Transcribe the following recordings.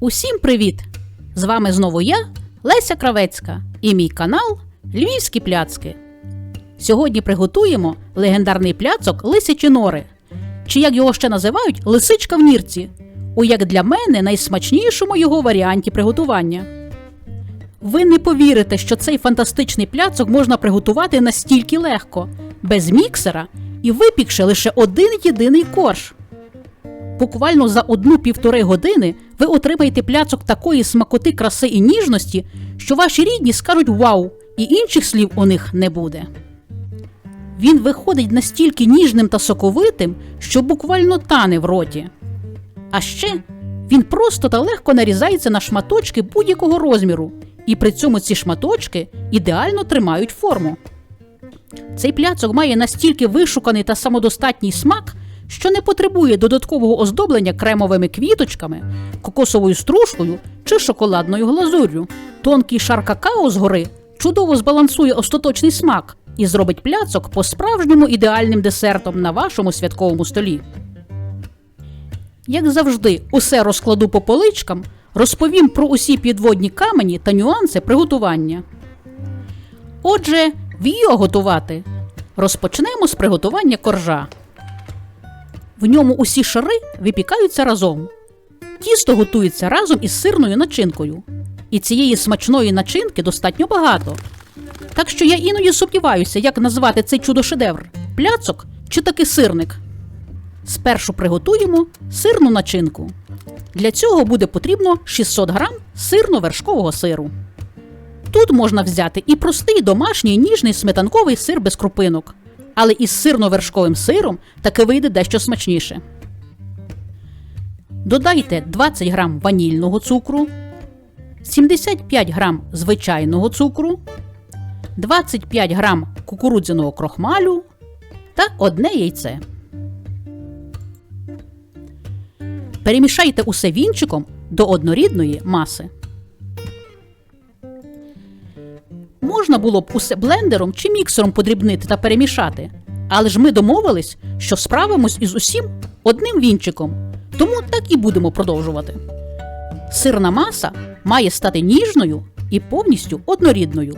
Усім привіт! З вами знову я, Леся Кравецька, і мій канал Львівські пляцки. Сьогодні приготуємо легендарний пляцок Лисячі нори, чи як його ще називають лисичка в нірці, у як для мене найсмачнішому його варіанті приготування. Ви не повірите, що цей фантастичний пляцок можна приготувати настільки легко, без міксера і випікши лише один єдиний корж. Буквально за одну-півтори години ви отримаєте пляцок такої смакоти, краси і ніжності, що ваші рідні скажуть вау, і інших слів у них не буде. Він виходить настільки ніжним та соковитим, що буквально тане в роті. А ще він просто та легко нарізається на шматочки будь-якого розміру, і при цьому ці шматочки ідеально тримають форму. Цей пляцок має настільки вишуканий та самодостатній смак, що не потребує додаткового оздоблення кремовими квіточками, кокосовою стружкою чи шоколадною глазур'ю. Тонкий шар какао згори чудово збалансує остаточний смак і зробить пляцок по-справжньому ідеальним десертом на вашому святковому столі. Як завжди, усе розкладу по поличкам, розповім про усі підводні камені та нюанси приготування. Отже, віо готувати. Розпочнемо з приготування коржа. В ньому усі шари випікаються разом. Тісто готується разом із сирною начинкою. І цієї смачної начинки достатньо багато. Так що я іноді сумніваюся, як назвати цей чудо-шедевр пляцок чи таки сирник. Спершу приготуємо сирну начинку. Для цього буде потрібно 600 грам сирно-вершкового сиру. Тут можна взяти і простий домашній ніжний сметанковий сир без крупинок, але із сирно-вершковим сиром таки вийде дещо смачніше. Додайте 20 грам ванільного цукру, 75 грам звичайного цукру, 25 грам кукурудзяного крохмалю та одне яйце. Перемішайте усе вінчиком до однорідної маси. Можна було б усе блендером чи міксером подрібнити та перемішати, але ж ми домовились, що справимось із усім одним вінчиком, тому так і будемо продовжувати. Сирна маса має стати ніжною і повністю однорідною.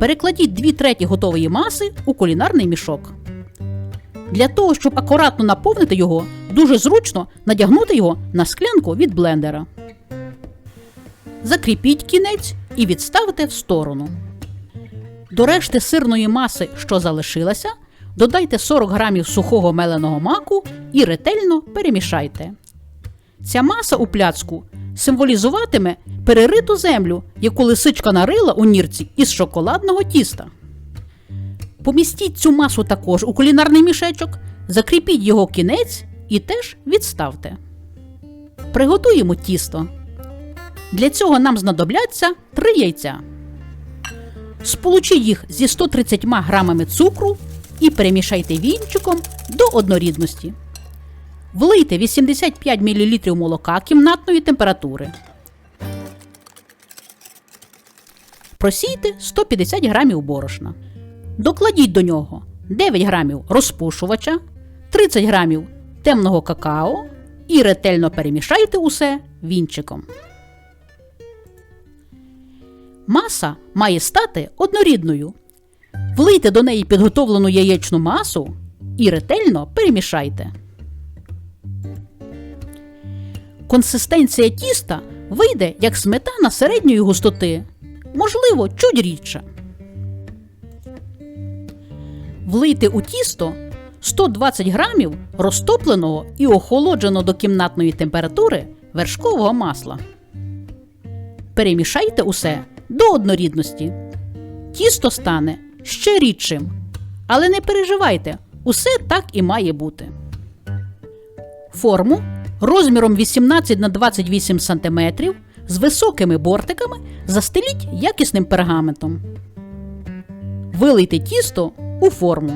Перекладіть 2 треті готової маси у кулінарний мішок. Для того, щоб акуратно наповнити його, дуже зручно надягнути його на склянку від блендера. Закріпіть кінець і відставте в сторону. До решти сирної маси, що залишилася, додайте 40 грамів сухого меленого маку і ретельно перемішайте. Ця маса у пляцку символізуватиме перериту землю, яку лисичка нарила у нірці із шоколадного тіста. Помістіть цю масу також у кулінарний мішечок, закріпіть його кінець і теж відставте. Приготуємо тісто. Для цього нам знадобляться 3 яйця. Сполучіть їх зі 130 грамами цукру і перемішайте вінчиком до однорідності. Влийте 85 мл молока кімнатної температури. Просійте 150 грамів борошна. Докладіть до нього 9 грамів розпушувача, 30 грамів темного какао і ретельно перемішайте усе вінчиком. Маса має стати однорідною. Влийте до неї підготовлену яєчну масу і ретельно перемішайте. Консистенція тіста вийде як сметана середньої густоти, можливо, чуть рідша. Влийте у тісто 120 грамів розтопленого і охолодженого до кімнатної температури вершкового масла. Перемішайте усе до однорідності. Тісто стане ще рідшим. Але не переживайте, усе так і має бути. Форму розміром 18 на 28 см з високими бортиками застеліть якісним пергаментом. Вилийте тісто у форму.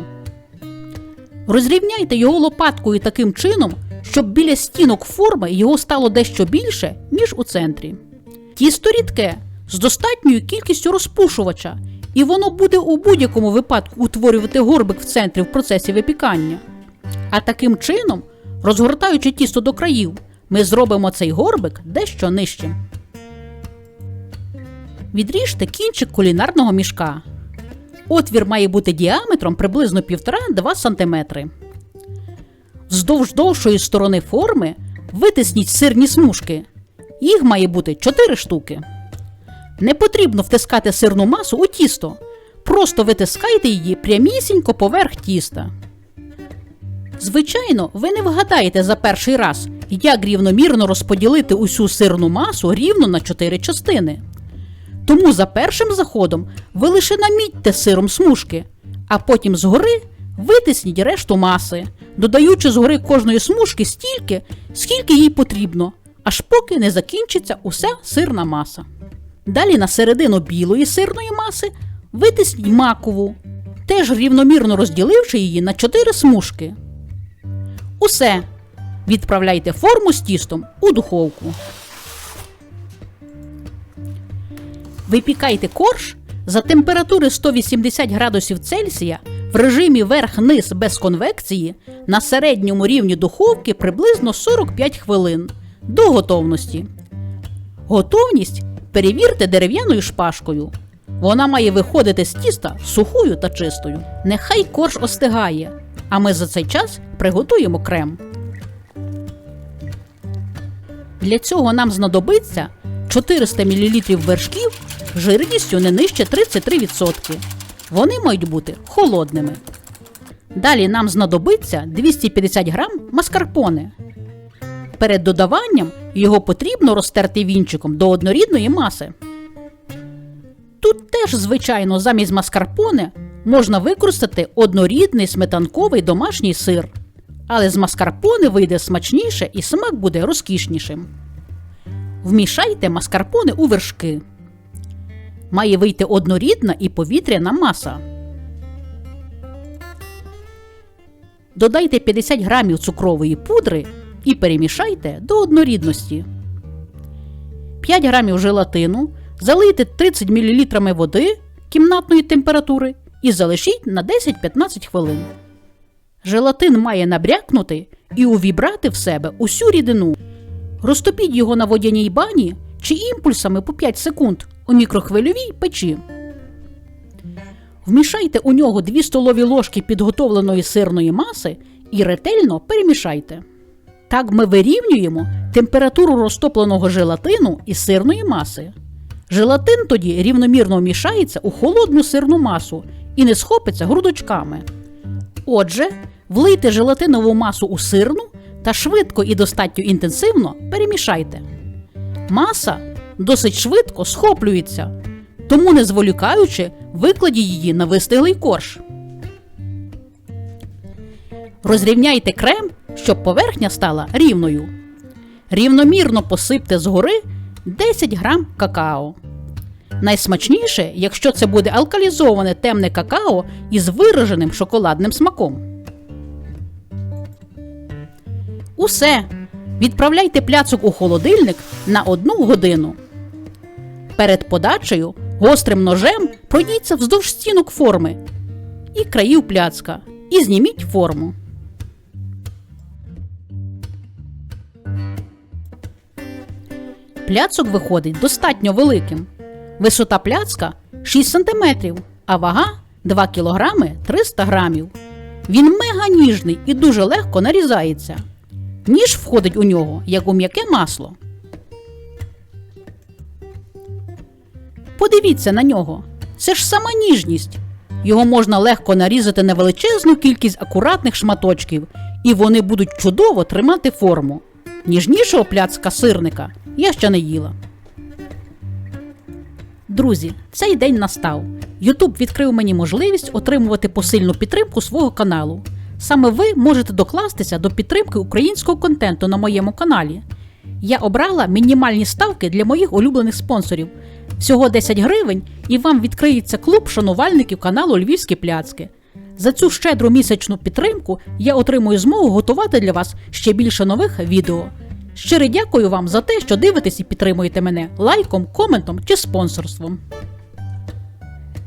Розрівняйте його лопаткою таким чином, щоб біля стінок форми його стало дещо більше, ніж у центрі. Тісто рідке з достатньою кількістю розпушувача, і воно буде у будь-якому випадку утворювати горбик в центрі в процесі випікання. А таким чином, розгортаючи тісто до країв, ми зробимо цей горбик дещо нижчим. Відріжте кінчик кулінарного мішка. Отвір має бути діаметром приблизно 1,5-2 см. Вздовж довшої сторони форми витисніть сирні смужки. Їх має бути 4 штуки. Не потрібно втискати сирну масу у тісто. Просто витискайте її прямісінько поверх тіста. Звичайно, ви не вгадаєте за перший раз, як рівномірно розподілити усю сирну масу рівно на 4 частини. Тому за першим заходом ви лише намітьте сиром смужки, а потім згори витисніть решту маси, додаючи згори кожної смужки стільки, скільки їй потрібно, аж поки не закінчиться уся сирна маса. Далі на середину білої сирної маси витисніть макову, теж рівномірно розділивши її на 4 смужки. Усе. Відправляйте форму з тістом у духовку. Випікайте корж за температури 180 градусів Цельсія в режимі верх-низ без конвекції на середньому рівні духовки приблизно 45 хвилин до готовності. Готовність перевірте дерев'яною шпажкою. Вона має виходити з тіста сухою та чистою. Нехай корж остигає, а ми за цей час приготуємо крем. Для цього нам знадобиться 400 мл вершків жирністю не нижче 33%. Вони мають бути холодними. Далі нам знадобиться 250 г маскарпоне. Перед додаванням його потрібно розтерти вінчиком до однорідної маси. Тут теж, звичайно, замість маскарпоне можна використати однорідний сметанковий домашній сир. Але з маскарпоне вийде смачніше і смак буде розкішнішим. Вмішайте маскарпоне у вершки. Має вийти однорідна і повітряна маса. Додайте 50 грамів цукрової пудри і перемішайте до однорідності. 5 грамів желатину залийте 30 мл води кімнатної температури і залишіть на 10-15 хвилин. Желатин має набрякнути і увібрати в себе усю рідину. Розтопіть його на водяній бані чи імпульсами по 5 секунд у мікрохвильовій печі. Вмішайте у нього 2 столові ложки підготовленої сирної маси і ретельно перемішайте. Так ми вирівнюємо температуру розтопленого желатину і сирної маси. Желатин тоді рівномірно вмішається у холодну сирну масу і не схопиться грудочками. Отже, влийте желатинову масу у сирну та швидко і достатньо інтенсивно перемішайте. Маса досить швидко схоплюється, тому, не зволікаючи, викладіть її на вистиглий корж. Розрівняйте крем, щоб поверхня стала рівною. Рівномірно посипте згори 10 грам какао. Найсмачніше, якщо це буде алкалізоване темне какао із вираженим шоколадним смаком. Усе. Відправляйте пляцок у холодильник на одну годину. Перед подачею гострим ножем пройдіться вздовж стінок форми і країв пляцка і зніміть форму. Пляцок виходить достатньо великим. Висота пляцка 6 см, а вага 2 кг 300 г. Він мега ніжний і дуже легко нарізається. Ніж входить у нього, як у м'яке масло. Подивіться на нього. Це ж сама ніжність. Його можна легко нарізати на величезну кількість акуратних шматочків, і вони будуть чудово тримати форму. Ніжнішого пляцка сирника я ще не їла. Друзі, цей день настав. Ютуб відкрив мені можливість отримувати посильну підтримку свого каналу. Саме ви можете докластися до підтримки українського контенту на моєму каналі. Я обрала мінімальні ставки для моїх улюблених спонсорів. Всього 10 гривень, і вам відкриється клуб шанувальників каналу Львівські пляцки. За цю щедру місячну підтримку я отримую змогу готувати для вас ще більше нових відео. Щиро дякую вам за те, що дивитесь і підтримуєте мене лайком, коментом чи спонсорством.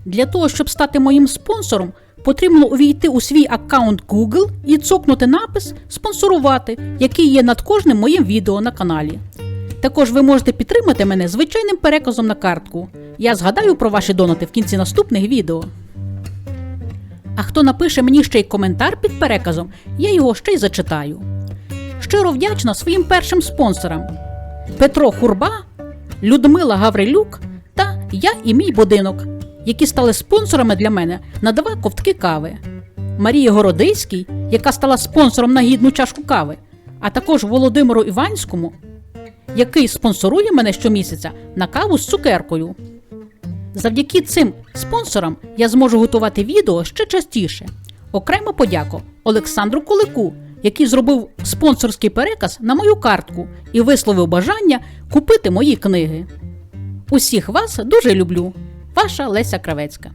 Для того, щоб стати моїм спонсором, потрібно увійти у свій аккаунт Google і цокнути напис Спонсорувати, який є над кожним моїм відео на каналі. Також ви можете підтримати мене звичайним переказом на картку. Я згадаю про ваші донати в кінці наступних відео. А хто напише мені ще й коментар під переказом, я його ще й зачитаю. Щиро вдячна своїм першим спонсорам Петро Хурба, Людмила Гаврилюк та я і мій будинок, які стали спонсорами для мене на два ковтки кави. Марія Городиській, яка стала спонсором на гідну чашку кави, а також Володимиру Іванському, який спонсорує мене щомісяця на каву з цукеркою. Завдяки цим спонсорам я зможу готувати відео ще частіше. Окремо подяку Олександру Кулику, який зробив спонсорський переказ на мою картку і висловив бажання купити мої книги. Усіх вас дуже люблю. Ваша Леся Кравецька.